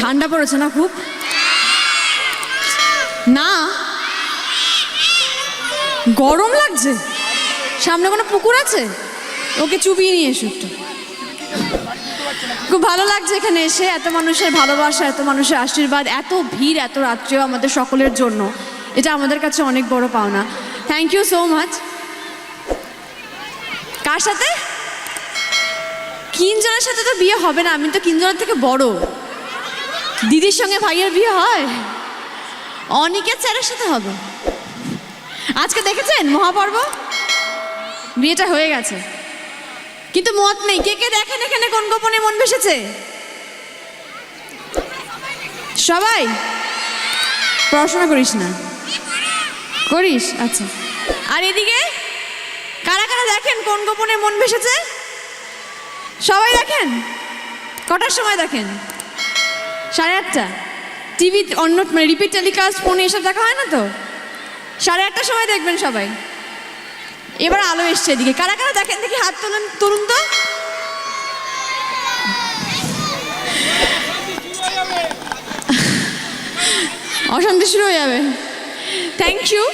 ঠান্ডা পড়েছে না খুব? না। গরম লাগছে? সামনে কোনো পুকুর আছে? ওকে চুবিয়ে নিয়ে এসো একটু। খুব ভালো লাগছে এখানে এসে, এত মানুষের ভালোবাসা, এত মানুষের আশীর্বাদ, এত ভিড়, এত রাত্রেও আমাদের সকলের জন্য। এটা আমাদের কাছে অনেক বড় পাওনা। থ্যাংক ইউ সো মাচ কার সাথে? কিনজনের সাথে তো বিয়ে হবে না, আমি তো কিনজনের থেকে বড়। দিদির সঙ্গে ভাইয়ের বিয়ে হয়? অনিকের স্যারের সাথে হবে। আজকে দেখেছেন মহাপর্ব? বিয়েটা হয়ে গেছে। কিন্তু মত নেই। কে কে দেখেন এখানে কোন গোপনে মন ভেসেছে সবাই? পড়াশোনা করিস না? করিস? আচ্ছা। আর এদিকে? কারা কারা দেখেন কোন গোপনে মন ভেসেছে সবাই দেখেন? কটার সময় দেখেন? সাড়ে আটটা। টিভি অন্য মানে রিপিট টেলিকাস্ট ফোনে এসব দেখা হয় না তো? সাড়ে আটটার সময় দেখবেন সবাই। এবার আলো এসছে এদিকে। কারা কারা দেখেন দেখি হাত তুলুন তরুণ তো। অশান্তি শুরু হয়ে যাবে। থ্যাংক ইউ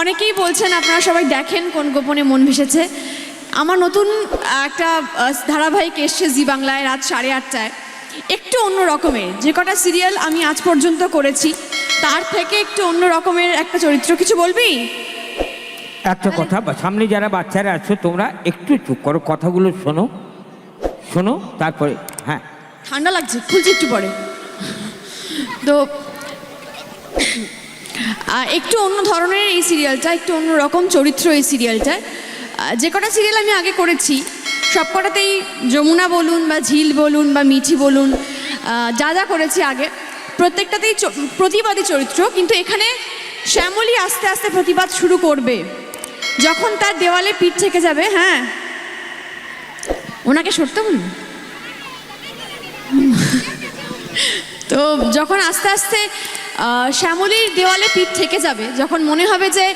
অনেকেই বলছেন আপনারা সবাই দেখেন কোন গোপনে মন ভেসেছে। আমার নতুন একটা ধারাবাহিক এসছে জি বাংলায় রাত সাড়ে আটটায়। একটু অন্য রকমের। যে কটা সিরিয়াল আমি আজ পর্যন্ত করেছি তার থেকে একটু অন্য রকমের একটা চরিত্র। কিছু বলবি? একটা কথা সামনে যারা বাচ্চারা আছো তোমরা একটু চুপ করো কথাগুলো শোনো। শোনো তারপরে হ্যাঁ। ঠান্ডা লাগছে খুলছি একটু পরে। তো একটু অন্য ধরনের এই সিরিয়ালটা একটু অন্য রকম চরিত্র এই সিরিয়ালটা। যে কটা সিরিয়াল আমি আগে করেছি সব কটাতেই যমুনা বলুন বা ঝিল বলুন বা মিঠি বলুন যা যা করেছি আগে, প্রত্যেকটাতেই প্রতিবাদী চরিত্র, কিন্তু এখানে শ্যামলী আস্তে আস্তে প্রতিবাদ শুরু করবে। যখন তার দেওয়ালে পিঠ থেকে যাবে হ্যাঁ। ওনাকে সরতে বলুন। তো যখন আস্তে আস্তে শ্যামলীর দেওয়ালে পিঠ থেকে যাবে, যখন মনে হবে যে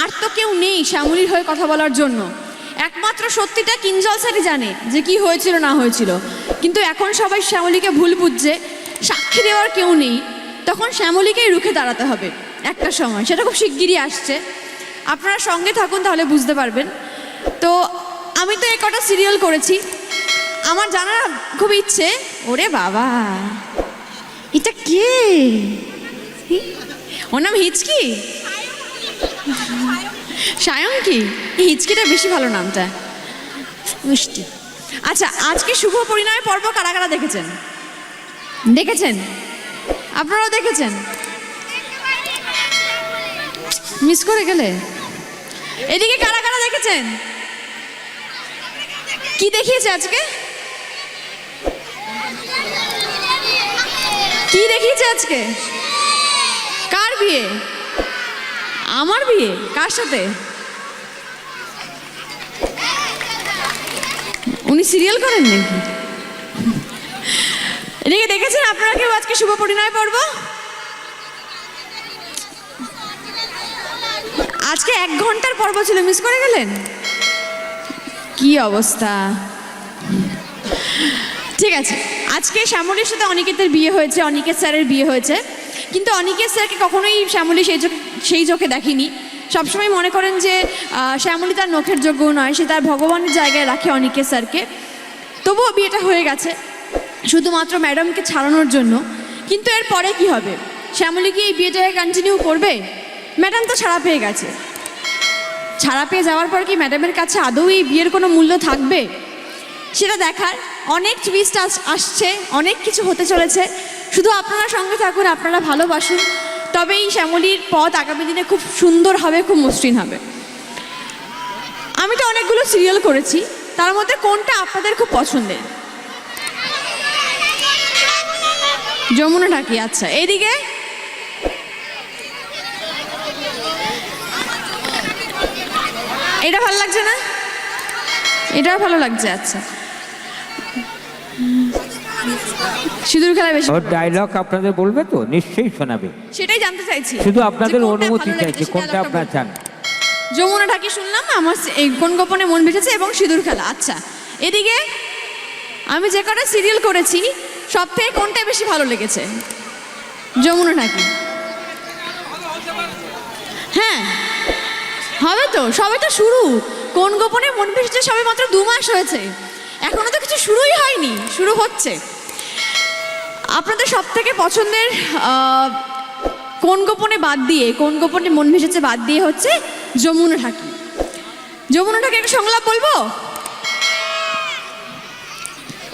আর তো কেউ নেই শ্যামলীর হয়ে কথা বলার জন্য একমাত্র সত্যিটা কিঞ্জল স্যারই জানে যে কি হয়েছিল, না হয়েছিল। কিন্তু এখন সবাই শ্যামলীকে ভুল বুঝছে, সাক্ষী দেওয়ার কেউ নেই, তখন শ্যামলীকেই রুখে দাঁড়াতে হবে একটা সময়। সেটা খুব শিগগিরই আসছে। আপনারা সঙ্গে থাকুন তাহলে বুঝতে পারবেন। তো আমি তো এ কটা সিরিয়াল করেছি। আমার জানার খুব ইচ্ছে। ওরে বাবা। এটা কে? ওর নাম হিচকি? সায়ং কি? হিচকিটা বেশি ভালো নামটা। মিষ্টি। আচ্ছা আজকে শুভ পরিণয় পর্ব কারা কারা দেখেছেন? দেখেছেন? আপনারাও দেখেছেন? মিস করে গেলে? এদিকে কারা কারা দেখেছেন? কি দেখিয়েছে আজকে? কি দেখিয়েছে আজকে? কার বিয়ে? আমার বিয়ে? কার সাথে? উনি সিরিয়াল করেন নাকি? এদিকে দেখেছেন আপনারা কেউ আজকে শুভ পরিণয় পর্ব? আজকে এক ঘণ্টার পর্ব ছিল মিস করে গেলেন? কি অবস্থা? ঠিক আছে, আজকে শ্যামলীর সাথে অনিকেতের বিয়ে হয়েছে, অনিকেত স্যারের বিয়ে হয়েছে। কিন্তু অনিকেত স্যারকে কখনোই শ্যামলী সেই চোখে সেই চোখে দেখিনি। সবসময় মনে করেন যে শ্যামলী তার নখের যোগ্য নয়, সে তার ভগবানের জায়গায় রাখে অনিকেত স্যারকে। তবুও বিয়েটা হয়ে গেছে, শুধুমাত্র ম্যাডামকে ছাড়ানোর জন্য। কিন্তু এর পরে কি হবে? শ্যামলী কি এই বিয়েটাকে কন্টিনিউ করবে? ম্যাডাম তো ছাড়া পেয়ে গেছে। ছাড়া পেয়ে যাওয়ার পর কি ম্যাডামের কাছে আদৌ এই বিয়ের কোনো মূল্য থাকবে? সেটা দেখার অনেক টুইস্ট আসছে, অনেক কিছু হতে চলেছে। শুধু আপনারা সঙ্গে থাকুন, আপনারা ভালোবাসুন। তবেই শ্যামলীর পথ আগামী দিনে খুব সুন্দর হবে, খুব মসৃণ হবে। আমি তো অনেকগুলো সিরিয়াল করেছি, তার মধ্যে কোনটা আপনাদের খুব পছন্দের? যমুনা ঢাকি আচ্ছা এইদিকে। এটা ভালো লাগছে না? এটাও ভালো লাগছে আচ্ছা। সিঁদুর খেলা বেশি ওর ডায়লগ আপনাদের বলবে তো? নিশ্চয়ই শোনাবে। সেটাই জানতে চাইছি। শুধু আপনাদের অনুমতি চাইছে কোনটা আপনার। চান? যমুনা ঢাকি শুনলাম? আমার এই কোন গোপনে মন বেঁচেছে এবং সিঁদুর খেলা। আচ্ছা এদিকে আমি যে কটা সিরিয়াল করেছি সব থেকে কোনটা বেশি ভালো লেগেছে? যমুনা নাকি? হ্যাঁ হবে তো সবে তো শুরু। কোন গোপনে মন ভেসেছে সবে মাত্র দু মাস হয়েছে। এখনও তো কিছু শুরুই হয়নি। শুরু হচ্ছে। আপনাদের সব থেকে পছন্দের কোন গোপনে বাদ দিয়ে, কোন গোপনে মন ভেসেছে বাদ দিয়ে হচ্ছে যমুনা ঠাকি যমুনা ঠাকি একটা সংলাপ বলব?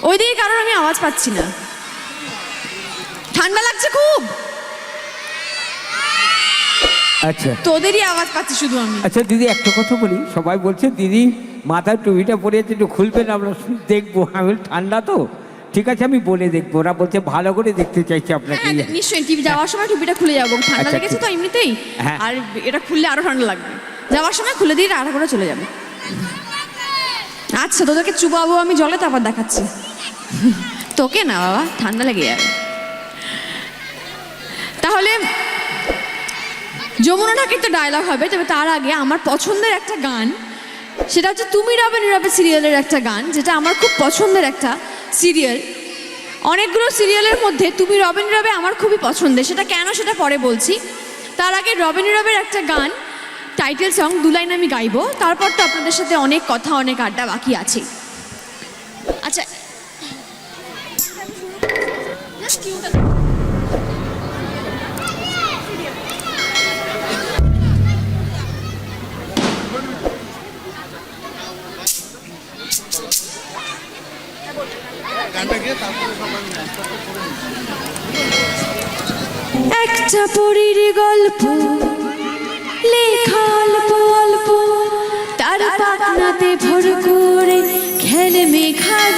ওই দিকে কারণ আমি আওয়াজ পাচ্ছি না। ঠান্ডা লাগছে খুব! আচ্ছা। তোদেরই আওয়াজ পাচ্ছি শুধু আমি। আচ্ছা দিদি একটা কথা বলি। সবাই বলছে দিদি মাথার টুপিটা পরে আছে একটু খুলবেন আমরা দেখব। আমি ঠান্ডা তো। ঠিক আছে আমি বলে দেখব। ওরা বলছে ভালো করে দেখতে চাইছে আপনাকে। হ্যাঁ নিশ্চয়ই টিভি যাওয়ার সময় টুপিটা খুলে যাব। ঠান্ডা আচ্ছা, লেগেছে তো এমনিতেই। হ্যাঁ। আর এটা খুললে আরও ঠান্ডা লাগবে। যাওয়ার সময় খুলে দিয়ে আড়া করে চলে যাবে। আচ্ছা তোদেরকে চুবাবো আমি জলে তারপর দেখাচ্ছি। তোকে না বাবা ঠান্ডা লেগে যাবে। তাহলে যমুনা ঠাকির তো ডায়লগ হবে, তবে তার আগে আমার পছন্দের একটা গান। সেটা হচ্ছে তুমি রবে নীরবে সিরিয়ালের একটা গান, যেটা আমার খুব পছন্দের একটা সিরিয়াল অনেকগুলো সিরিয়ালের মধ্যে তুমি রবে আমার খুবই পছন্দের। সেটা কেন সেটা পরে বলছি। তার আগে রবে নীরবের একটা গান টাইটেল সং দু লাইন আমি গাইবো। তারপর তো আপনাদের সাথে অনেক কথা, অনেক আড্ডা বাকি আছে। আচ্ছা। একটা পরীর গল্প, লেখা অল্প অল্প, তার পাখনাতে ভর করে খেলে মেঘার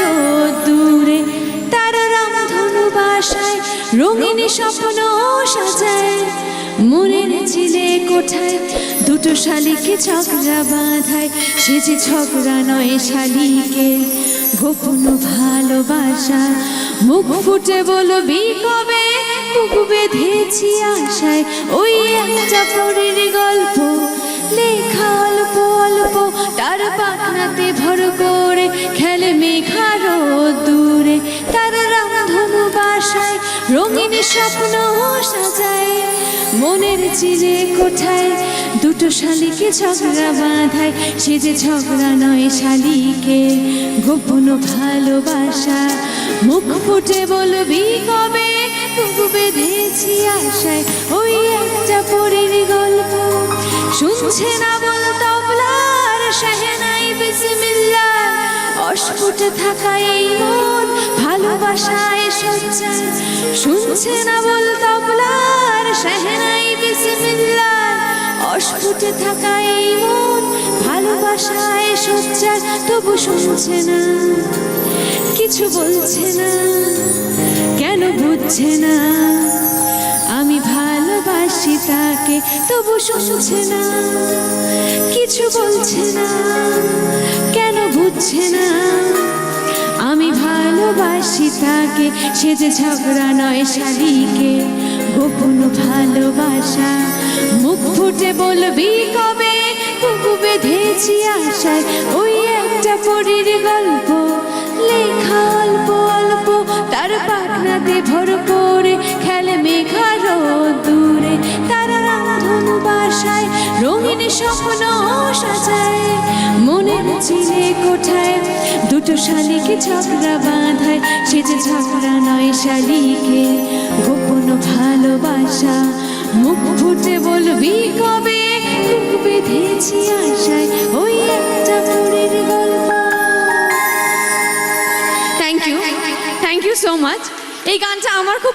দূরে। তার রামধনু বাসায় রঙিন স্বপ্ন সাজায়। মনের ছিলে কোঠায় দুটো শালিকে ঝগড়া বাঁধায়, সে যে ঝগড়া নয় শালিকে। গোপন ভালোবাসা, মুখ ফুটে বলবি কবে বুক বেঁধেছি আশায়। ওই একটা পরের গল্প, লেখা অল্প অল্প, তার পাখনাতে ভর করে খেলে মেঘার দূরে। তার রামধনু বাসায় রঙিন স্বপ্ন সাজায় মনের চিরে কোঠায় দুটো শালিকে ঝগড়া বাঁধায়, সে যে ঝগড়া নয় শালিকে, গোপন ভালোবাসা। মুখ ফুটে বলবি কবে? বুক বেঁধেছি আশায় ওই একটা পরীর গল্প। শুনছে না বল তবলার শাহনাই বিসমিল্লাহ। অস্ফুট থাকা এই মন, ভালোবাসায় সজ্জায় শুনছে না বল তবলার, শাহনাই বিসমিল্লাহ অস্ফুট থাকা এই মন, ভালোবাসায় সজ্জায় তবু শুনছে না। কিছু বলছে না, কেন বুঝছে না? আমি ভালোবাসি তাকে, তবু শুনছে না। কিছু বলছে না তাকে সে যে ঝগড়া নয় শালিকে, গোপন ভালোবাসা। মুখ ফুটে বলবি কবে? বুক বেঁধেছি আশায় ওই একটা পরীর গল্প। লেখা অল্প অল্প, তার পাখনাতে ভর করে খেলে মেঘার দূরে। তার রামধনু বাসায়, রঙিন স্বপ্ন সাজায়। মনের চিনে কোঠায় দুটো শালিকে ঝগড়া বাঁধায়, সে যে ঝগড়া নয় শালিকে। গোপন ভালোবাসা, মুখ ফুটে বলবি কবে? বুক বেঁধেছি আশায়, ওই একটা পরের গল্প। Thank you thank you so much এই গানটা আমার খুব